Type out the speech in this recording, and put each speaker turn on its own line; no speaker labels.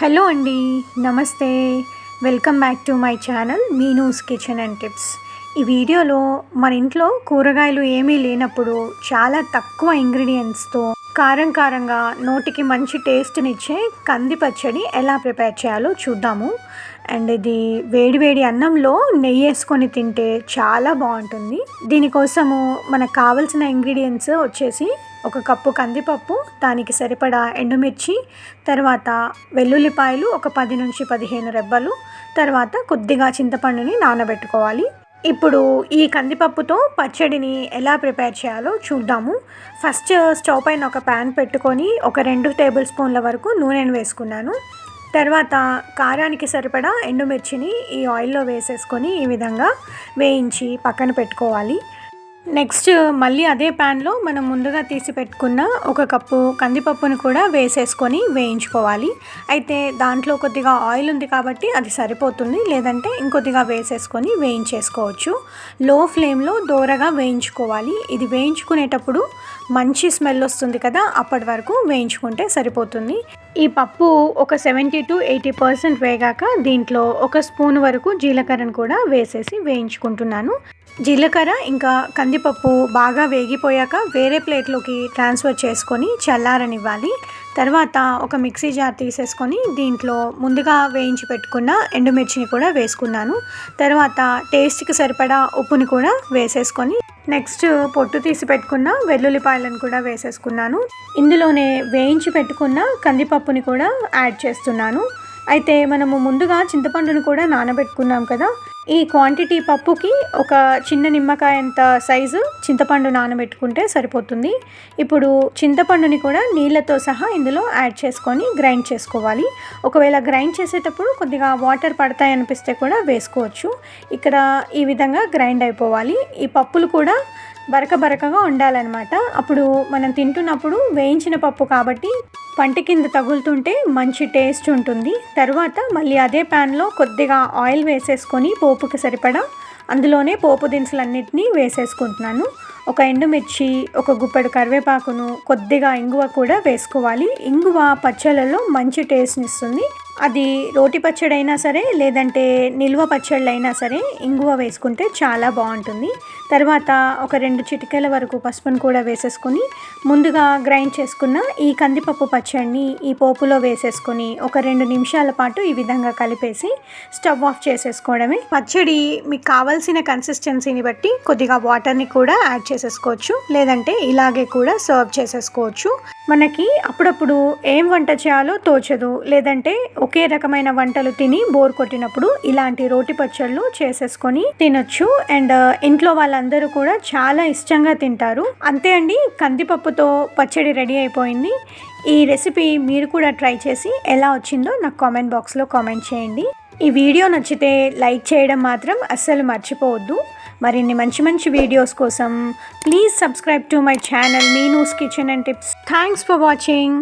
Hello అండి నమస్తే. Welcome back to my channel Meenu's kitchen and tips. ఈ వీడియోలో మన ఇంట్లో కూరగాయలు ఏమీ లేనప్పుడు చాలా తక్కువ ఇంగ్రీడియంట్స్తో కారం కారంగా నోటికి మంచి టేస్ట్నిచ్చే కంది పచ్చడి ఎలా ప్రిపేర్ చేయాలో చూద్దాము. అండ్ ఇది వేడివేడి అన్నంలో నెయ్యి వేసుకొని తింటే చాలా బాగుంటుంది. దీనికోసము మనకు కావలసిన ఇంగ్రీడియంట్స్ వచ్చేసి ఒక కప్పు కందిపప్పు దానికి సరిపడా ఎండుమిర్చి తర్వాత వెల్లుల్లిపాయలు ఒక పది నుంచి పదిహేను రెబ్బలు తర్వాత కొద్దిగా చింతపండుని నానబెట్టుకోవాలి. ఇప్పుడు ఈ కందిపప్పుతో పచ్చడిని ఎలా ప్రిపేర్ చేయాలో చూద్దాము. ఫస్ట్ స్టవ్ పైన ఒక ప్యాన్ పెట్టుకొని ఒక రెండు టేబుల్ స్పూన్ల వరకు నూనెను వేసుకున్నాను. తర్వాత కారానికి సరిపడా ఎండుమిర్చిని ఈ ఆయిల్లో వేసేసుకొని ఈ విధంగా వేయించి పక్కన పెట్టుకోవాలి. నెక్స్ట్ మళ్ళీ అదే ప్యాన్లో మనం ముందుగా తీసి పెట్టుకున్న ఒక కప్పు కందిపప్పును కూడా వేసేసుకొని వేయించుకోవాలి. అయితే దాంట్లో కొద్దిగా ఆయిల్ ఉంది కాబట్టి అది సరిపోతుంది. లేదంటే ఇంకొద్దిగా వేసేసుకొని వేయించేసుకోవచ్చు. లో ఫ్లేమ్లో దోరగా వేయించుకోవాలి. ఇది వేయించుకునేటప్పుడు మంచి స్మెల్ వస్తుంది కదా అప్పటి వరకు వేయించుకుంటే సరిపోతుంది. ఈ పప్పు ఒక సెవెంటీ టు ఎయిటీ పర్సెంట్ వేగాక దీంట్లో ఒక స్పూన్ వరకు జీలకర్రను కూడా వేసేసి వేయించుకుంటున్నాను. జీలకర్ర ఇంకా కందిపప్పు బాగా వేగిపోయాక వేరే ప్లేట్లోకి ట్రాన్స్ఫర్ చేసుకొని చల్లారనివ్వాలి. తర్వాత ఒక మిక్సీ జార్ తీసేసుకొని దీంట్లో ముందుగా వేయించి పెట్టుకున్న ఎండుమిర్చిని కూడా వేసుకున్నాను. తర్వాత టేస్ట్కి సరిపడా ఉప్పుని కూడా వేసేసుకొని నెక్స్ట్ పొట్టు తీసి పెట్టుకున్న వెల్లుల్లిపాయలను కూడా వేసేసుకున్నాను. ఇందులోనే వేయించి పెట్టుకున్న కందిపప్పుని కూడా యాడ్ చేస్తున్నాను. అయితే మనము ముందుగా చింతపండును కూడా నానబెట్టుకున్నాం కదా ఈ క్వాంటిటీ పప్పుకి ఒక చిన్న నిమ్మకాయ అంత సైజు చింతపండు నానబెట్టుకుంటే సరిపోతుంది. ఇప్పుడు చింతపండుని కూడా నీళ్ళతో సహా ఇందులో యాడ్ చేసుకొని గ్రైండ్ చేసుకోవాలి. ఒకవేళ గ్రైండ్ చేసేటప్పుడు కొద్దిగా వాటర్ పడతాయి అనిపిస్తే కూడా వేసుకోవచ్చు. ఇక్కడ ఈ విధంగా గ్రైండ్ అయిపోవాలి. ఈ పప్పులు కూడా బరక బరకగా ఉండాలన్నమాట. అప్పుడు మనం తింటున్నప్పుడు వేయించిన పప్పు కాబట్టి పంట కింద తగులుతుంటే మంచి టేస్ట్ ఉంటుంది. తర్వాత మళ్ళీ అదే ప్యాన్లో కొద్దిగా ఆయిల్ వేసేసుకొని పోపుకి సరిపడా అందులోనే పోపు దినుసులన్నింటినీ వేసేసుకుంటున్నాను. ఒక ఎండుమిర్చి ఒక గుప్పెడు కరివేపాకును కొద్దిగా ఇంగువ కూడా వేసుకోవాలి. ఇంగువ పచ్చళ్ళలో మంచి టేస్ట్ని ఇస్తుంది. అది రోటి పచ్చడి అయినా సరే లేదంటే నిల్వ పచ్చళ్ళు అయినా సరే ఇంగువ వేసుకుంటే చాలా బాగుంటుంది. తర్వాత ఒక రెండు చిటికల వరకు పసుపును కూడా వేసేసుకొని ముందుగా గ్రైండ్ చేసుకున్న ఈ కందిపప్పు పచ్చడిని ఈ పోపులో వేసేసుకొని ఒక రెండు నిమిషాల పాటు ఈ విధంగా కలిపేసి స్టవ్ ఆఫ్ చేసేసుకోవడమే. పచ్చడి మీకు కావాల్సిన కన్సిస్టెన్సీని బట్టి కొద్దిగా వాటర్ని కూడా యాడ్ చేసేసుకోవచ్చు లేదంటే ఇలాగే కూడా సర్వ్ చేసేసుకోవచ్చు. మనకి అప్పుడప్పుడు ఏం వంట చేయాలో తోచదు. లేదంటే ఒకే రకమైన వంటలు తిని బోర్ కొట్టినప్పుడు ఇలాంటి రోటి పచ్చళ్ళు చేసేసుకొని తినొచ్చు. అండ్ ఇంట్లో వాళ్ళందరూ కూడా చాలా ఇష్టంగా తింటారు. అంతే అండి కందిపప్పుతో పచ్చడి రెడీ అయిపోయింది. ఈ రెసిపీ మీరు కూడా ట్రై చేసి ఎలా వచ్చిందో నాకు కామెంట్ బాక్స్లో కామెంట్ చేయండి. ఈ వీడియో నచ్చితే లైక్ చేయడం మాత్రం అస్సలు మర్చిపోవద్దు. మరిన్ని మంచి మంచి వీడియోస్ కోసం please subscribe to my channel Meenu's kitchen and tips thanks for watching